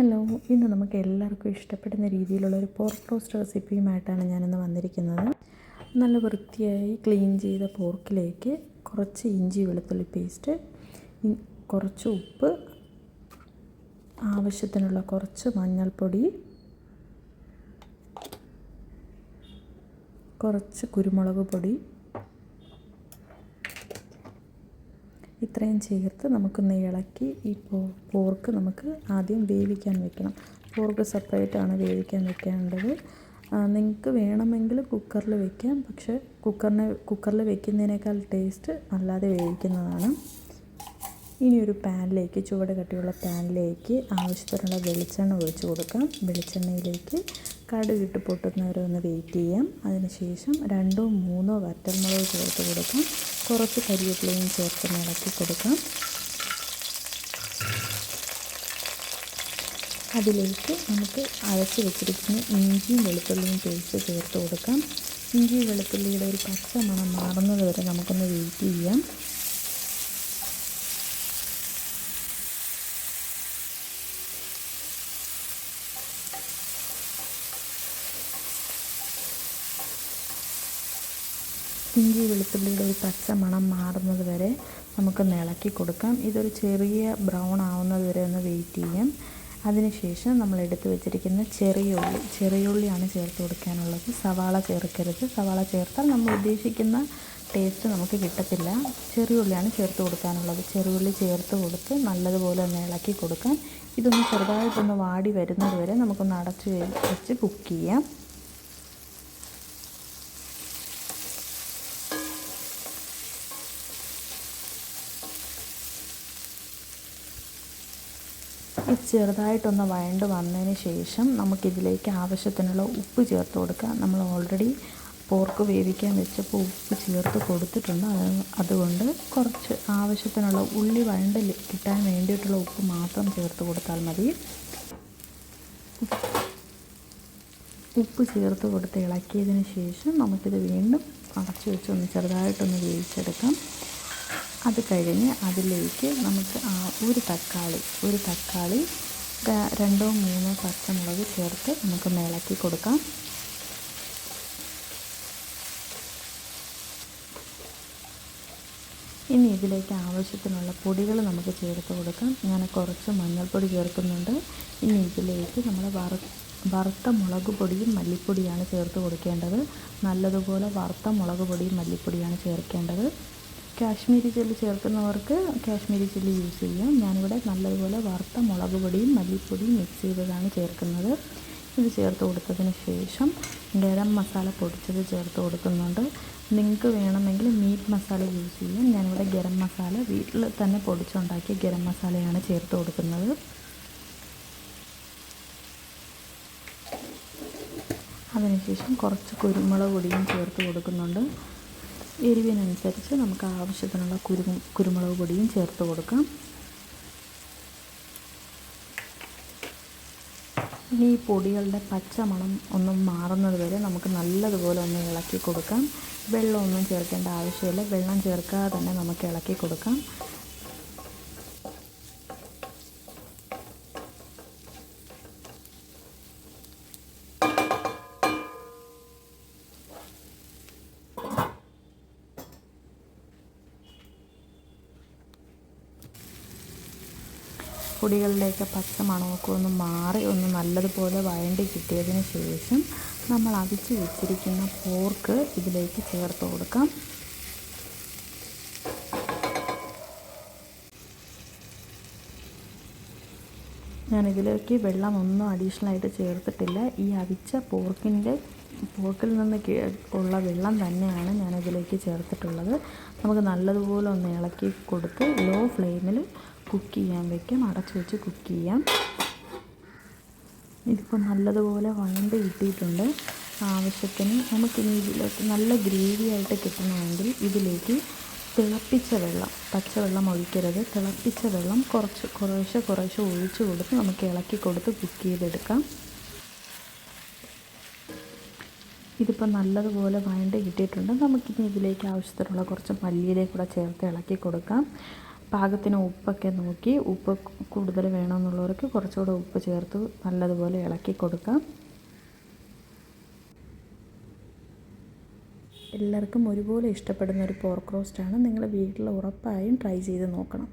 Hello ഇന്ന് നമുക്ക് എല്ലാവർക്കും ഇഷ്ടപ്പെടുന്ന രീതിയിലുള്ള ഒരു പോർക്ക് റോസ്റ്റ് റെസിപ്പിയുമായിട്ടാണ് ഞാനിന്ന് വന്നിരിക്കുന്നത്. നല്ല വൃത്തിയായി ക്ലീൻ ചെയ്ത പോർക്കിലേക്ക് കുറച്ച് ഇഞ്ചി വെളുത്തുള്ളി പേസ്റ്റ് കുറച്ച് ഉപ്പ് ആവശ്യത്തിനുള്ള കുറച്ച് മഞ്ഞൾപ്പൊടി കുറച്ച് കുരുമുളക് പൊടി ഇത്രയും ചേർത്ത് നമുക്കൊന്ന് ഇളക്കി ഈ പോർക്ക് നമുക്ക് ആദ്യം വേവിക്കാൻ വെക്കണം. പോർക്ക് സെപ്പറേറ്റ് ആണ് വേവിക്കാൻ വെക്കേണ്ടത്. നിങ്ങൾക്ക് വേണമെങ്കിൽ കുക്കറിൽ വെക്കാം. പക്ഷേ കുക്കറിനെ കുക്കറിൽ വെക്കുന്നതിനേക്കാൾ ടേസ്റ്റ് അല്ലാതെ വേവിക്കുന്നതാണ്. ഇനി ഒരു പാനിലേക്ക് ചുവട് കട്ടിയുള്ള പാനിലേക്ക് ആവശ്യത്തിനുള്ള വെളിച്ചെണ്ണ ഒഴിച്ചു കൊടുക്കാം. വെളിച്ചെണ്ണയിലേക്ക് കടുകിട്ട് പൊട്ടുന്നവരെ ഒന്ന് വെയിറ്റ് ചെയ്യാം. അതിനുശേഷം രണ്ടോ മൂന്നോ വറ്റൽമുളക് ചേർത്ത് കൊടുക്കാം. കുറച്ച് കരിവേപ്പിലയും ചേർത്ത് ഇളക്കി കൊടുക്കാം. അതിലേക്ക് നമുക്ക് അരച്ച് വെച്ചിരിക്കുന്ന ഇഞ്ചിയും വെളുത്തുള്ളിയും പേസ്റ്റ് ചേർത്ത് കൊടുക്കാം. ഇഞ്ചി വെളുത്തുള്ളിയുടെ ഒരു പച്ച മണം മാറുന്നത് വരെ നമുക്കൊന്ന് വെയിറ്റ് ചെയ്യാം. ഇഞ്ചി വെളുത്തുള്ളിയുടെ ഒരു പച്ച മണം മാറുന്നത് വരെ നമുക്ക് ഇളക്കി കൊടുക്കാം. ഇതൊരു ചെറിയ ബ്രൗൺ ആവുന്നത് വരെ ഒന്ന് വെയിറ്റ് ചെയ്യാം. അതിനുശേഷം നമ്മൾ എടുത്തു വെച്ചിരിക്കുന്ന ചെറിയ ഉള്ളി ചെറിയ ഉള്ളിയാണ് ചേർത്ത് കൊടുക്കാനുള്ളത്. സവാള ചേർക്കരുത്. സവാള ചേർത്താൽ നമ്മൾ ഉദ്ദേശിക്കുന്ന ടേസ്റ്റ് നമുക്ക് കിട്ടത്തില്ല. ചെറിയ ഉള്ളിയാണ് ചേർത്ത് കൊടുക്കാനുള്ളത്. ചെറിയ ഉള്ളി ചേർത്ത് കൊടുത്ത് നല്ലതുപോലെ ഒന്ന് ഇളക്കി കൊടുക്കാം. ഇതൊന്ന് ചെറുതായിട്ടൊന്ന് വാടി വരുന്നത് വരെ നമുക്കൊന്ന് അടച്ച് വെച്ച് കുക്ക് ചെയ്യാം. ഇത് ചെറുതായിട്ടൊന്ന് വഴണ്ട് വന്നതിന് ശേഷം നമുക്കിതിലേക്ക് ആവശ്യത്തിനുള്ള ഉപ്പ് ചേർത്ത് കൊടുക്കാം. നമ്മൾ ഓൾറെഡി പോർക്ക് വേവിക്കാൻ വെച്ചപ്പോൾ ഉപ്പ് ചേർത്ത് കൊടുത്തിട്ടുണ്ട്. അതുകൊണ്ട് കുറച്ച് ആവശ്യത്തിനുള്ള ഉള്ളി വഴണ്ട് കിട്ടാൻ വേണ്ടിയിട്ടുള്ള ഉപ്പ് മാത്രം ചേർത്ത് കൊടുത്താൽ മതി. ഉപ്പ് ചേർത്ത് കൊടുത്ത് ഇളക്കിയതിന് ശേഷം നമുക്കിത് വീണ്ടും അടച്ചു വെച്ച് ഒന്ന് ചെറുതായിട്ടൊന്ന് വേവിച്ചെടുക്കാം. അത് കഴിഞ്ഞ് അതിലേക്ക് നമുക്ക് ആ ഒരു തക്കാളി ഒരു തക്കാളി രണ്ടോ മൂന്നോ പച്ചമുളക് ചേർത്ത് നമുക്ക് ഇളക്കി കൊടുക്കാം. ഇനി ഇതിലേക്ക് ആവശ്യത്തിനുള്ള പൊടികൾ നമുക്ക് ചേർത്ത് കൊടുക്കാം. ഞാൻ കുറച്ച് മഞ്ഞൾപ്പൊടി ചേർക്കുന്നുണ്ട്. ഇനി ഇതിലേക്ക് നമ്മൾ വറ വറുത്ത മുളക് പൊടിയും മല്ലിപ്പൊടിയാണ് ചേർത്ത് കൊടുക്കേണ്ടത്. നല്ലതുപോലെ വറുത്ത മുളക് പൊടിയും മല്ലിപ്പൊടിയാണ് ചേർക്കേണ്ടത്. കാശ്മീരി ചില്ലി ചേർക്കുന്നവർക്ക് കാശ്മീരി ചില്ലി യൂസ് ചെയ്യാം. ഞാനിവിടെ നല്ലതുപോലെ വറുത്ത മുളക് പൊടിയും മല്ലിപ്പൊടിയും മിക്സ് ചെയ്തതാണ് ചേർക്കുന്നത്. ഇത് ചേർത്ത് കൊടുത്തതിന് ശേഷം ഗരം മസാല പൊടിച്ചത് ചേർത്ത് കൊടുക്കുന്നുണ്ട്. നിങ്ങൾക്ക് വേണമെങ്കിൽ മീറ്റ് മസാല യൂസ് ചെയ്യാം. ഞാനിവിടെ ഗരം മസാല വീട്ടിൽ തന്നെ പൊടിച്ചുണ്ടാക്കിയ ഗരം മസാലയാണ് ചേർത്ത് കൊടുക്കുന്നത്. അതിനുശേഷം കുറച്ച് കുരുമുളക് പൊടിയും ചേർത്ത് കൊടുക്കുന്നുണ്ട്. എരിവിനനുസരിച്ച് നമുക്ക് ആവശ്യത്തിനുള്ള കുരു കുരുമുളക് പൊടിയും ചേർത്ത് കൊടുക്കാം. ഇനി ഈ പൊടികളുടെ പച്ചമണം ഒന്നും മാറുന്നത് വരെ നമുക്ക് നല്ലതുപോലെ ഒന്ന് ഇളക്കി കൊടുക്കാം. വെള്ളമൊന്നും ചേർക്കേണ്ട ആവശ്യമില്ല. വെള്ളം ചേർക്കാതെ തന്നെ നമുക്ക് ഇളക്കി കൊടുക്കാം. പൊടികളുടെയൊക്കെ പച്ച മണമൊക്കെ ഒന്ന് മാറി ഒന്ന് നല്ലതുപോലെ വഴണ്ടി കിട്ടിയതിന് ശേഷം നമ്മൾ അവിച്ച് വെച്ചിരിക്കുന്ന പോർക്ക് ഇതിലേക്ക് ചേർത്ത് കൊടുക്കാം. ഞാനിതിലേക്ക് വെള്ളം ഒന്നും അഡീഷണലായിട്ട് ചേർത്തിട്ടില്ല. ഈ അവിച്ച പോർക്കിന്റെ പോർക്കിൽ നിന്ന് ഉള്ള വെള്ളം തന്നെയാണ് ഞാനിതിലേക്ക് ചേർത്തിട്ടുള്ളത്. നമുക്ക് നല്ലതുപോലെ ഒന്ന് ഇളക്കി കൊടുത്ത് ലോ ഫ്ലെയിമിൽ കുക്ക് ചെയ്യാൻ വയ്ക്കാം അടച്ചു വെച്ച് കുക്ക് ചെയ്യാം. ഇതിപ്പോൾ നല്ലതുപോലെ വഴണ്ട് കിട്ടിയിട്ടുണ്ട്. ആവശ്യത്തിന് നമുക്കിനി ഇതിലേക്ക് നല്ല ഗ്രേവി ആയിട്ട് കിട്ടണമെങ്കിൽ ഇതിലേക്ക് തിളപ്പിച്ച വെള്ളം പച്ചവെള്ളം ഒഴിക്കരുത്. തിളപ്പിച്ച വെള്ളം കുറച്ച് കുറേശ്ശെ കുറേശ്ശെ ഒഴിച്ച് കൊടുത്ത് നമുക്ക് ഇളക്കി കൊടുത്ത് കുക്ക് ചെയ്തെടുക്കാം. ഇതിപ്പോൾ നല്ലതുപോലെ വഴണ്ട് കിട്ടിയിട്ടുണ്ട്. നമുക്കിനി ഇതിലേക്ക് ആവശ്യത്തിനുള്ള കുറച്ച് മല്ലിയിലേക്ക് കൂടെ ചേർത്ത് ഇളക്കി കൊടുക്കാം. പാകത്തിന് ഉപ്പൊക്കെ നോക്കി ഉപ്പ് കൂടുതൽ വേണമെന്നുള്ളവർക്ക് കുറച്ചുകൂടെ ഉപ്പ് ചേർത്ത് നല്ലതുപോലെ ഇളക്കി കൊടുക്കാം. എല്ലാവർക്കും ഒരുപോലെ ഇഷ്ടപ്പെടുന്ന ഒരു പോർക്ക് റോസ്റ്റാണ് നിങ്ങൾ വീട്ടിൽ ഉറപ്പായും ട്രൈ ചെയ്ത് നോക്കണം.